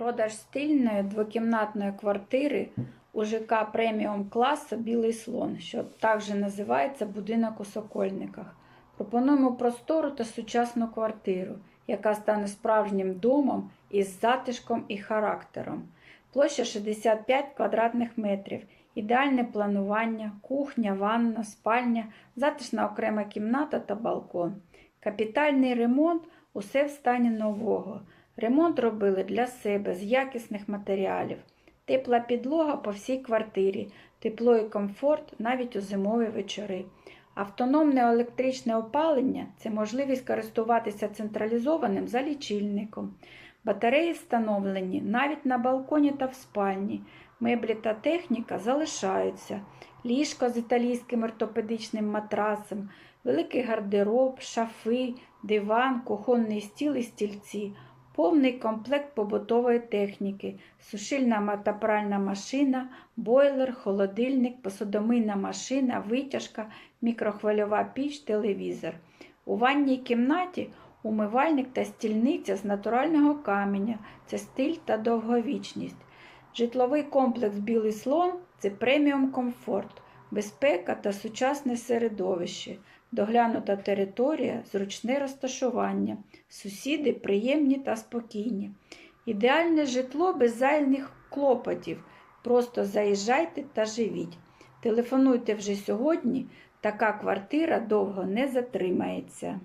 Продаж стильної двокімнатної квартири у ЖК преміум класу Білий слон, що також називається будинок у Сокольниках. Пропонуємо простору та сучасну квартиру, яка стане справжнім домом із затишком і характером. Площа 65 квадратних метрів, ідеальне планування, кухня, ванна, спальня, затишна окрема кімната та балкон. Капітальний ремонт усе в стані нового. Ремонт робили для себе з якісних матеріалів. Тепла підлога по всій квартирі, тепло і комфорт навіть у зимові вечори. Автономне електричне опалення це можливість користуватися централізованим залічильником. Батареї встановлені навіть на балконі та в спальні. Меблі та техніка залишаються. Ліжко з італійським ортопедичним матрасом, великий гардероб, шафи, диван, кухонний стіл і стільці, повний комплект побутової техніки, сушильна та пральна машина, бойлер, холодильник, посудомийна машина, витяжка, мікрохвильова піч, телевізор. У ванній кімнаті умивальник та стільниця з натурального каменя це стиль та довговічність. Житловий комплекс Білий слон це преміум комфорт, безпека та сучасне середовище, доглянута територія, зручне розташування, сусіди приємні та спокійні. Ідеальне житло без зайних клопотів. Просто заїжджайте та живіть. Телефонуйте вже сьогодні, така квартира довго не затримається.